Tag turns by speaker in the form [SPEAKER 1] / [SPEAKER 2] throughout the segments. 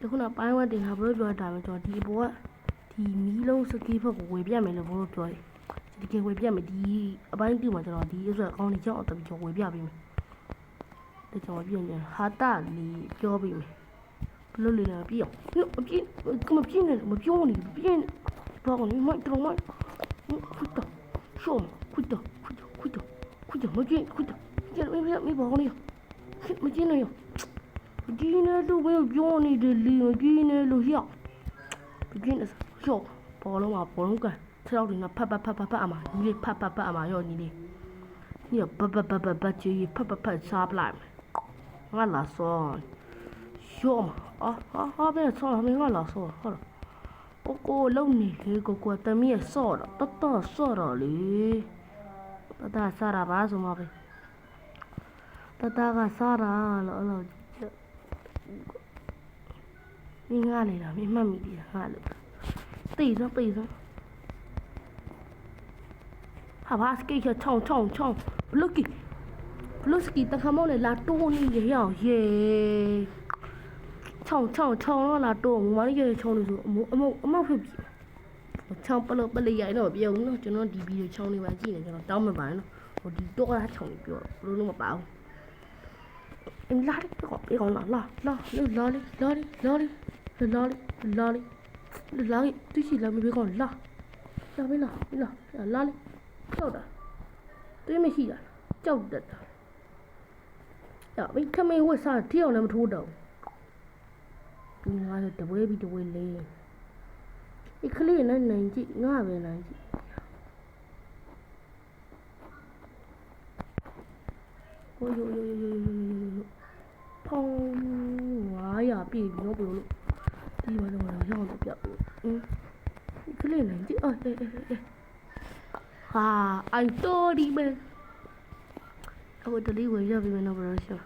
[SPEAKER 1] ဒီခုနပိုင်းဝတ်တင်တာဘလို့ပြောတာပဲကျွန်တော်ဒီအပေါ်ကဒီမီးလုံးစကီးဖက်ကိုဝေပြတ်မယ်လို့ဘလို့ပြောတယ်ဒီကဝေပြတ်မယ်ဒီအပိုင်းတူမှာကျွန်တော်ဒီဆိုအကောင်းကြီးကြောက်တော့ကျွန်တော်ဝေပြပေးမယ်ဒါကျွန်တော်ပြင်နေဟာတာလီပြောပေးမယ်ဘလို့လေလာပြအောင်မပြင်းကမပြင်းနဲ့မပြောနေပြင်းဘာကုန်မိုက်တော့မိုက်ခွတ်တော့ရှုံးခွတ်တော့ခွတ်တော့ခွတ်တော့ခွတ်တော့မကျင်းခွတ်တော့ကျန်မမမဘာကုန်နေမကျင်းနေရော ဒီနေ့လူပဲပြောနေတယ်လီမကြီးနေလို့ရဘင်းနဲ့ရောပေါ်လုံးမှာပေါ်လုံးကန်ခြေထောက်တွေကဖတ်ဖတ်ဖတ်ဖတ်ဖတ်အမှာညီလေးဖတ်ဖတ်ဖတ်အမှာရောညီလေးညဘဘဘဘဘကြီးဖတ်ဖတ်ဖတ်စားပလိုက်ငါလာစောရောမအာဟာဟာဘယ်ဆောမင်းငါလာစောဟုတ်လားကိုကိုလုံနေလေကိုကိုတမီးရစောတော့တတစောတော့လေတတစားတာပါဆိုမှာပဲတတကစားတာလို့အဲ့လို မင်းငါနေတာမင်းမှတ်မိသေးတာငါလို့တိတ်စမ်းတိတ်စမ်းဟာဘာစကိတ်ချောင်းချောင်းချောင်းဘလုတ်ကီဘလုတ်စကီတခါမောင်းလေလာတိုးနေရရအောင်ယေချောင်းချောင်းချောင်းတော့လာတိုးငမလေးရချောင်းလို့ဆိုအမအမအမောက်ဖြစ်ပြီချောင်းပလို့ပလိရိုင်တော့ပြောဦးနော်ကျွန်တော်ဒီဗီဒီယိုချောင်းလေးပါကြည့်နေကျွန်တော်တောင်းမပါနော်ဟိုဒီတော့တာချောင်းလေးပြောဘလို့လုံးမပါဘူးအင်းလာတယ်တော့ပြေကောင်းလာလာလာလာလေးလာလေး လာလေး လာလေးလာလေးလာလေးသူရှိလာမပြေကောင်းလာလာမင်းလာမင်းလာလာလေးကြောက်တာတွေးမရှိတာကြောက်တတ်တာရမင်းခမေးဝက်စားထီအောင်လည်းမထိုးတော့ဒီငါလည်းတပွဲပြီးတပွဲလေးဒီကလေးနဲ့နိုင်ကြည့်ငါပဲနိုင်ကြည့်โอ้ยโยโยโยโยโยโยဖောင်း900ပြည့်ပြီနော်ဘလို့လို့ ဒီမှာတော့ရအောင်တော့ပြဘူးအင်းဒီကလေးနိုင်ကြည့်အော်အေးအေးအေးဟာအိုင်တော်ဒီမဲအခုတလေးဝင်ရပြီမနော်ဘရောရှင်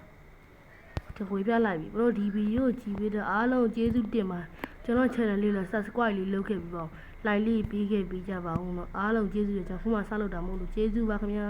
[SPEAKER 1] တဝေပြလိုက်ပြီဘရောဒီဗီဒီယိုကြည့်ပြီးတော့အားလုံးကျေးဇူးတင်ပါကျွန်တော် channel လေးလည်း subscribe လေးလုပ်ခဲ့ပြီးပေါ့ like လေးပြီးခဲ့ပြီးကြပါဦးเนาะအားလုံးကျေးဇူးရကျွန်တော်ခုမှစလုပ်တာမဟုတ်လို့ကျေးဇူးပါခင်ဗျာ